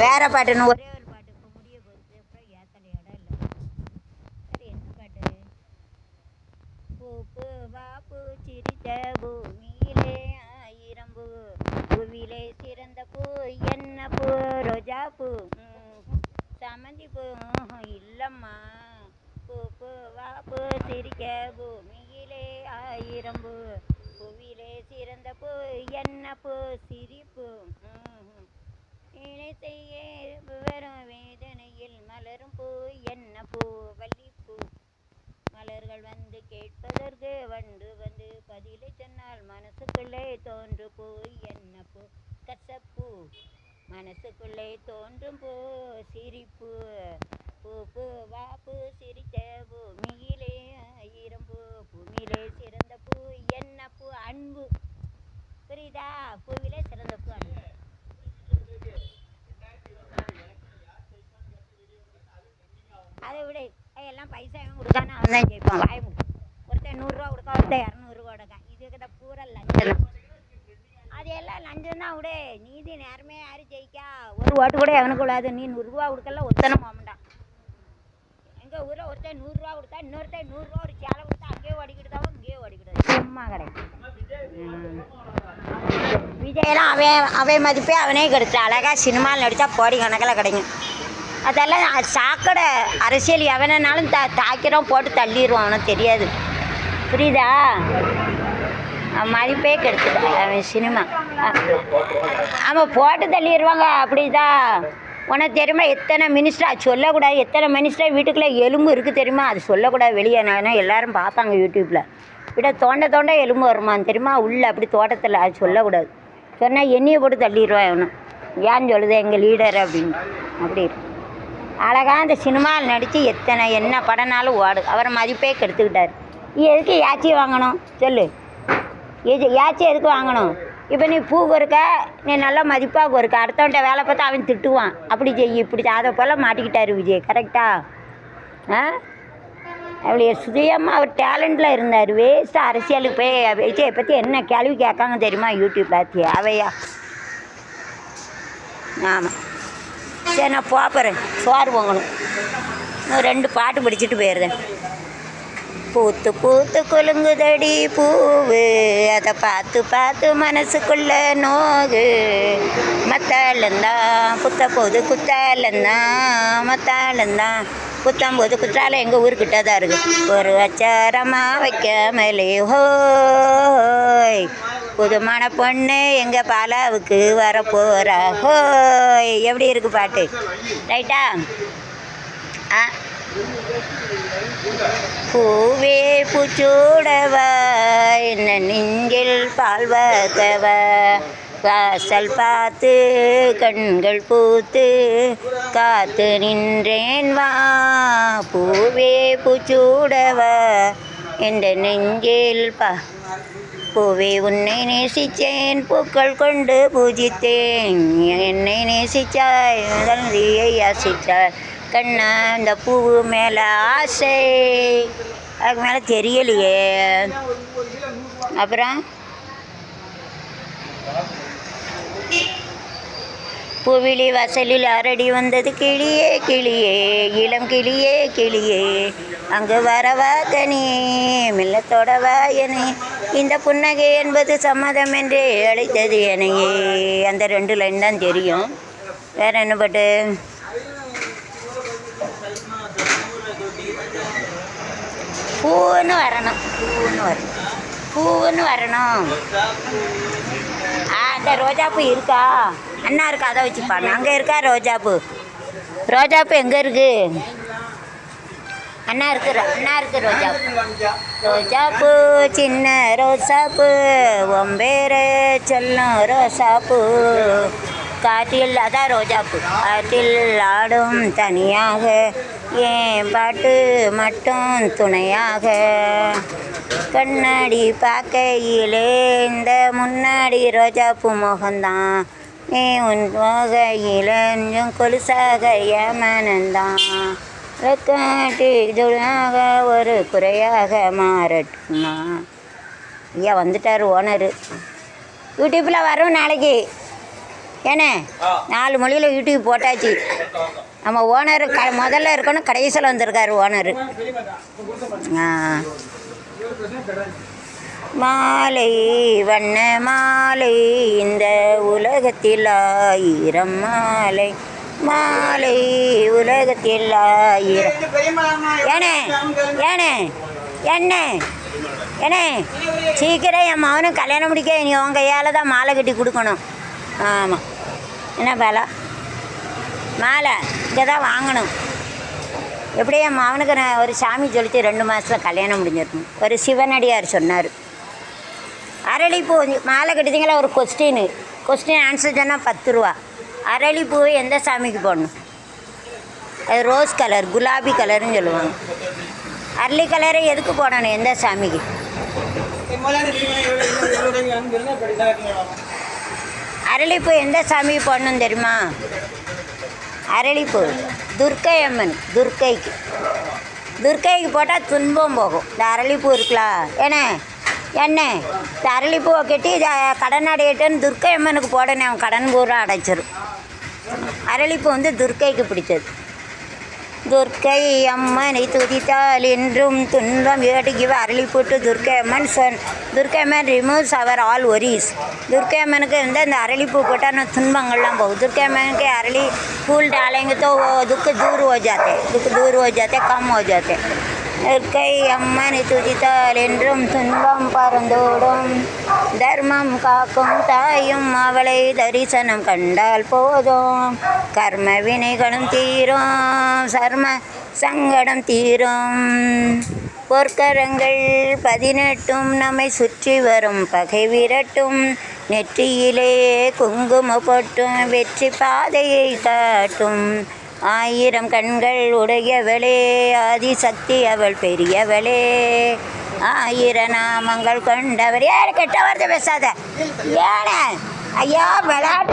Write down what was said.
வேற பாட்டுன்னு ஒரே ஒரு பாட்டு. இப்போ முடிய போகுது. அப்புறம் ஏத்தல இடம் இல்லை. சரி என்ன பாட்டு? பூப்பு வாப்பு சிரித்த பூமியிலே ஆயிரம் பூ. பூவிலே சிறந்த பூ என்ன பூ? ரோஜா பூ. சமந்தி சாமந்தி பூ. இல்லைம்மா இல்லம்மா. பூப்பு வாப்பு சிரிக்க பூமியிலே ஆயிரம் பூ. பூவிலே சிறந்த பூ என்ன பூ சிரிப்பு ம்ஹும். இணை செய்ய வரும் வேதனையில் மலரும் பூ என்ன பூ வள்ளிப்பூ மலர்கள் வந்து கேட்பதற்கு வண்டு வந்து பதிலை சொன்னால் மனசுக்குள்ளே தோன்று பூ என்ன பூ கசப்பூ. மனசுக்குள்ளே தோன்றும் பூ சிரிப்பு. பூ பூ வாப்பு சிரித்த பூமியிலே ஆயிரம் பூ பூமியிலே சிறந்த பூ என்ன பூ அன்பு. புரியுதா? பூவிலே சிறந்த பூ அன்பு. அதை விட. எல்லாம் பைசா இவன் கொடுக்கான்னு அவன் தான் ஜெயிப்பான் வாய்ப்பு ஒருத்தன் நூறுரூவா கொடுக்க ஒருத்தன் இரநூறு பூரா லஞ்சம். அது எல்லாம் லஞ்சம் தான் விடு நீதி நேரமே யாரு ஜெயிக்கா? ஒரு ஓட்டு கூட எவனுக்கு விடாது நீ நூறுரூவா கொடுக்கல ஒத்தனை போகமாட்டான் எங்கள் ஊரில் ஒருத்தன் நூறுரூவா கொடுத்தா இன்னொருத்தன் நூறுரூவா ஒரு சேலை கொடுத்தா அங்கேயே ஓடிக்கிட்டுதாவும் இங்கேயே ஓடிக்கிட்டு சும்மா கிடையாது. விஜயெல்லாம் அவன் அவன் மதிப்பே அவனே கிடைச்சா அழகாக சினிமாவில் நடித்தா கோடி கணக்கில் கிடைக்கும். அதெல்லாம் சாக்கடை அரசியல் எவனாலும் தா தாக்கிறோம் போட்டு தள்ளிடுவோம் அவனுக்கு தெரியாது. புரியுதா? மதிப்பே கெடுத்துட்டு அவன் சினிமா அவன் போட்டு தள்ளிடுவாங்க. அப்படிதான் உனக்கு தெரியுமா எத்தனை மினிஸ்டர் சொல்லக்கூடாது. எத்தனை மினிஸ்டர் வீட்டுக்குள்ளே எலும்பு இருக்குது தெரியுமா? அது சொல்லக்கூடாது வெளியே. நான் எல்லாரும் பார்ப்பாங்க யூடியூப்பில் விட தோண்ட தோண்ட எலும்பு வருமான்னு தெரியுமா? உள்ளே அப்படி தோட்டத்தில் அது சொல்லக்கூடாது. சொன்னால் எண்ணியை போட்டு தள்ளிடுவான் அவனு. ஏன்னு சொல்லுது? எங்கள் லீடர் அப்படின்னு. அப்படி இருக்கு. அழகாக அந்த சினிமாவில் நடித்து எத்தனை என்ன படம்னாலும் ஓடு. அவரை மதிப்பே கெடுத்துக்கிட்டார் எதுக்கு யாச்சி வாங்கணும்? சொல்லு. எது ஏச்சும் எதுக்கு வாங்கணும்? இப்போ நீ பூ கொறுக்க நீ நல்லா மதிப்பாக கொறுக்க அடுத்தவன்ட்ட வேலை பார்த்தா அவன் திட்டுவான். அப்படி செய் இப்படி செய். அதை போல் மாட்டிக்கிட்டாரு விஜய். கரெக்டாக ஆ? அப்படி சுயமாக அவர் டேலண்டில் இருந்தார். வேஸ்ட்டு அரசியலுக்கு போய் விஜயை பற்றி என்ன கேள்வி கேட்காங்க தெரியுமா? யூடியூப்பில் அவையா? ஆமாம் சரி நான் போகிறேன் சோறு வாங்கணும் இன்னும் ரெண்டு பாட்டு பிடிச்சிட்டு போயிடுறேன். பூத்து பூத்து குலுங்குதடி பூவு. அதை பார்த்து பார்த்து மனசுக்குள்ள நோகு. மத்தாளந்தான் புத்த போது குத்தாலந்தான் மத்தாளந்தான் குத்தம் போது குற்றாலம் எங்கள் ஊருக்கிட்ட தான் இருக்குது ஒரு அச்சாரமாக வைக்காமலே ஹோய். புதுமான பொண்ணு எங்கள் பாலாவுக்கு வரப்போகிறா ஹோய். எப்படி இருக்கு பாட்டு? ரைட்டா? ஆ. பூவே பூச்சூடவா என்ன நெஞ்சில் பால் வாசல் பார்த்து கண்கள் பூத்து காத்து நின்றேன் வா. பூவே பூச்சூடவா என்ற நெஞ்சில் பா. பூவே உன்னை நேசித்தேன் பூக்கள் கொண்டு பூஜித்தேன். என்னை நேசித்தாய் தந்தையை யாசித்தாய். கண்ணா இந்த பூவு மேலே ஆசை. அதுக்கு மேலே தெரியலையே. அப்புறம்? பூவிழி வசலில் அரடி வந்தது கிளியே கிளியே. இளம் கிளியே கிளியே. அங்கு வரவா கனி மில்லத்தோடவா என்னை இந்த புன்னகை என்பது சம்மதம் என்று அழைத்தது என்னையே அந்த ரெண்டு லைன் தான் தெரியும். வேற என்ன பட்டு? பூன்னு வரணும் பூன்னு வரணும் பூன்னு வரணும் ஆ அந்த ரோஜாப்பூ இருக்கா அண்ணா இருக்கா அதை வச்சுப்பாங்க அங்கே இருக்கா ரோஜாப்பூ ரோஜாப்பூ எங்கே இருக்கு அண்ணா இருக்கு அண்ணா இருக்கு ரோஜாப்பூ ரோஜாப்பூ சின்ன ரோசாப்பூ ஒம்பேரு சொல்லும் ரோசாப்பூ காட்டில் அதான் ரோஜாப்பூ காட்டில் ஆடும் தனியாக ஏன் பாட்டு மட்டும் துணையாக கண்ணாடி பார்க்கையிலே இந்த முன்னாடி ரோஜாப்பூ முகம்தான். நீ உன் முகையில் கொஞ்சம் கொலுசாக ஏமானந்தான். ஒரு குறையாக மாறட்டுமா? ஐயா வந்துட்டார் ஓனரு. யூடியூப்பில் வரும் நாளைக்கு. ஏண்ணே நாலு மொழியில் யூடியூப் போட்டாச்சு. நம்ம ஓனர் க முதல்ல இருக்கணும் கடைசியில் வந்திருக்காரு ஓனர். மாலை வண்ண மாலை இந்த உலகத்தில் ஆயிரம் மாலை. மாலை உலகத்தில் ஆயிரம். ஏனே ஏனே என்ன ஏனே. சீக்கிரம் என் மகனும் கல்யாணம் முடிக்க நீ உன் கையால் தான் மாலை கட்டி கொடுக்கணும். ஆமாம் என்ன வேலை? மாலை. இங்கே தான் வாங்கணும். எப்படியே அவனுக்கு மகனுக்கு நான் ஒரு சாமி சொல்லிச்சு ரெண்டு மாதத்தில் கல்யாணம் முடிஞ்சிருக்கும் ஒரு சிவனடியார் சொன்னார். அரளிப்பூ மாலை கட்டிச்சிங்களா ஒரு கொஸ்டின் கொஸ்டின் ஆன்சர் சொன்னால் பத்து ரூபா. அரளிப்பூ எந்த சாமிக்கு போடணும்? அது ரோஸ் கலர் குலாபி கலர்னு சொல்லுவாங்க. அரளி கலரை எதுக்கு போடணும் எந்த சாமிக்கு? அரளிப்பூ எந்த சாமிக்கு போடணும் தெரியுமா? அரளிப்பூ. துர்க்கை அம்மன் துர்க்கைக்கு. துர்க்கைக்கு போட்டால் துன்பம் போகும். இந்த அரளிப்பூ இருக்கலாம் ஏண்ணே என்ன? இந்த அரளிப்பூவை கட்டி இதை கடன் அடையட்டுன்னு துர்க்கை அம்மனுக்கு போடணும். அவன் கடன் பூரா அடைச்சிரும். அரளிப்பூ வந்து துர்க்கைக்கு பிடிச்சது. துர்க்கை அம்மனை துதித்தால் என்றும் துன்பம் ஏடுகிவ அரளி போட்டு துர்க்கை அம்மன் சொன் Durgai Amman removes our all worries Durgai அம்மனுக்கு வந்து அந்த அரளிப்பூ போட்டால் நம்ம துன்பங்கள்லாம் போகும் துர்க்கை अम्मन के अरली फूल डालेंगे तो वो दुख दूर हो जाते दुख दूर हो जाते कम हो जाते துர்க்கை அம்மனை துதித்தால் என்றும் துன்பம் பறந்தோடும். தர்மம் காக்கும் தாயும் அவளை தரிசனம் கண்டால் போதும். கர்ம வினைகளும் தீரும் சர்ம சங்கடம் தீரும். பொற்கரங்கள் பதினெட்டும் நம்மை சுற்றி வரும் பகை விரட்டும். நெற்றியிலே குங்கும பொட்டும் வெற்றி பாதையை காட்டும். ஆயிரம் கண்கள் உடையவளே ஆதிசக்தி அவள் பெரியவளே. ஆயிர நாமங்கள் கொண்டவர். ஏன் கெட்ட வார்த்தை பேசாத. ஏன ஐயா விளையாட்டு